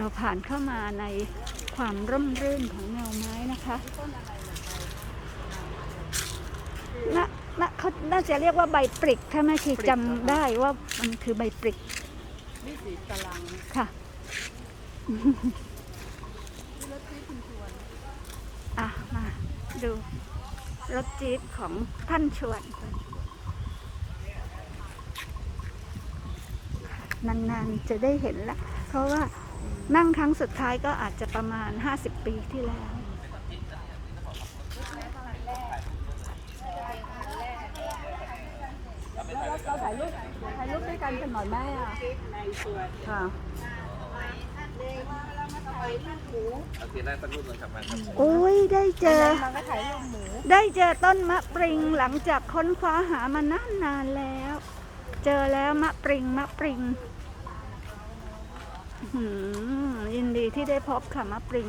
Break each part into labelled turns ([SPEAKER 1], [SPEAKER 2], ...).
[SPEAKER 1] เราผ่านเข้ามาในความร่มรื่นของแนวไม้นะคะน่าน่าเขาน่าจะเรียกว่าใบปริก ถ้าแม่ชีจำได้ว่ามันคือใบปริก
[SPEAKER 2] นี่สีตาราง
[SPEAKER 1] ค่ะอะ มาดูรถจี๊ปของท่านชวน นานๆจะได้เห็นละเพราะว่านั่งครั้งสุดท้ายก็อาจจะประมาณ 50 ปีที่แล้ว
[SPEAKER 2] เราถ่ายรูปถ่ายรูปด้วยกันกันหน่อยแม่อะค่ะ
[SPEAKER 3] โอเคได้ตั้งรูปเลยครับมา
[SPEAKER 1] โอ้ยได้เจอ ได้เจอต้นมะปริงหลังจากค้นคว้าหามานานนานๆแล้ว เจอแล้วมะปริงมะปริง ยินดีที่ได้พบค่ะมะปริง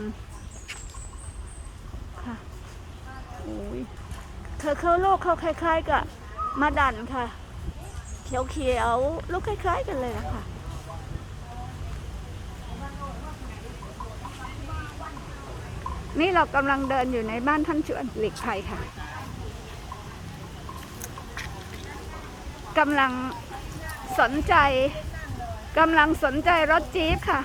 [SPEAKER 1] ค่ะโอ้ยเธอเขาโลกเขาคล้าย ๆ กับมะดันค่ะ เขียวๆลูกคล้าย ๆ กันเลยะค่ะนี่เรากำลังเดินอยู่ในบ้านท่านชวนหลีกภัยค่ะกำลังสนใจ กำลังสนใจรถจี๊ปค่ะ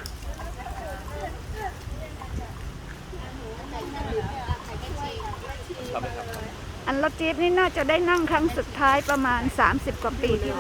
[SPEAKER 3] ชอบไหมครับ
[SPEAKER 1] อันรถจี๊ปนี่น่าจะได้นั่งครั้งสุดท้ายประมาณ 30 กว่าปีที่